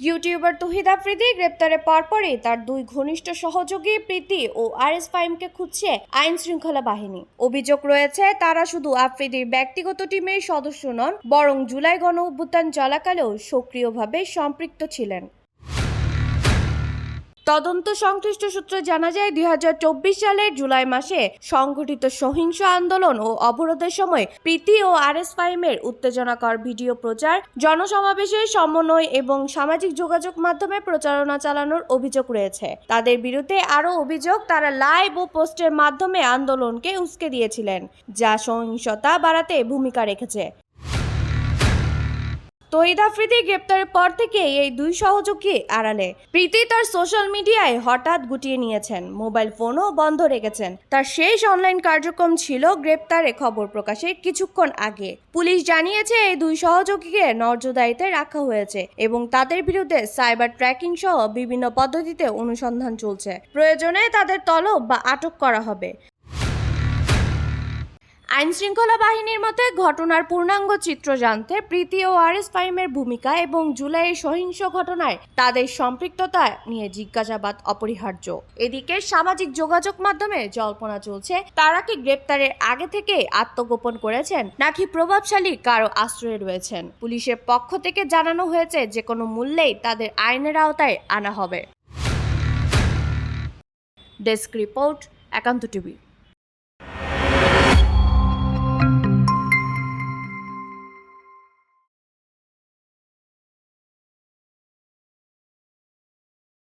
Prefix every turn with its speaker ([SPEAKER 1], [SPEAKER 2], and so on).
[SPEAKER 1] YouTuber তহিদ আফ্রিদি গ্রেপ্তারের পরপরই তার দুই ঘনিষ্ঠ সহযোগী, প্রীতি ও আর এস ফাইমকে খুঁজছে আইন শৃঙ্খলা বাহিনী। অভিযোগ রয়েছে, তারা শুধু আফ্রিদির ব্যক্তিগত টিমের সদস্য নন, বরং জুলাই গণ অভ্যুত্থান চলাকালেও সক্রিয়ভাবে সম্পৃক্ত ছিলেন। তদন্ত সংশ্লিষ্ট সূত্রে জানা যায়, দুই হাজার চব্বিশ সালের জুলাই মাসে সংঘটিত সহিংস আন্দোলন ও অবরোধের সময় প্রীতি ও আর এস ফাইমের উত্তেজনাকর ভিডিও প্রচার জনসমাবেশের সমন্বয় এবং সামাজিক যোগাযোগ মাধ্যমে প্রচারণা চালানোর অভিযোগ রয়েছে। তাদের বিরুদ্ধে আরও অভিযোগ, তারা লাইভ ও পোস্টের মাধ্যমে আন্দোলনকে উস্কে দিয়েছিলেন, যা সহিংসতা বাড়াতে ভূমিকা রেখেছে। তহিদ আফ্রিদি গ্রেপ্তারের পর থেকে এই দুই সহযোগী আড়ালে। প্রীতি তার সোশ্যাল মিডিয়ায় হঠাৎ গুটিয়ে নিয়েছেন, মোবাইল ফোনও বন্ধ রেখেছেন। তার শেষ অনলাইন কার্যক্রম ছিল গ্রেপ্তারে খবর প্রকাশের কিছুক্ষণ আগে। পুলিশ জানিয়েছে এই দুই সহযোগীকে নজরদারিতে রাখা হয়েছে এবং তাদের বিরুদ্ধে সাইবার ট্র্যাকিং সহ বিভিন্ন পদ্ধতিতে অনুসন্ধান চলছে। প্রয়োজনে তাদের তলব বা আটক করা হবে। আইন শৃঙ্খলা বাহিনীর মতে ঘটনার পূর্ণাঙ্গ চিত্র জানতে প্রীতি ও আর এস ফাইমের ভূমিকা এবং জুলাইয়ের সহিংস ঘটনায় তাদের সম্পৃক্ততা নিয়ে জিজ্ঞাসাবাদ অপরিহার্য। এদিকে সামাজিক যোগাযোগ মাধ্যমে জল্পনা চলছে, তারা কি গ্রেপ্তারের আগে থেকে আত্মগোপন করেছেন নাকি প্রভাবশালী কারও আশ্রয়ে রয়েছেন? পুলিশের পক্ষ থেকে জানানো হয়েছে যে কোনো মূল্যেই তাদের আইনের আওতায় আনা হবে। ডেস্ক রিপোর্ট, একান্ত টিভি।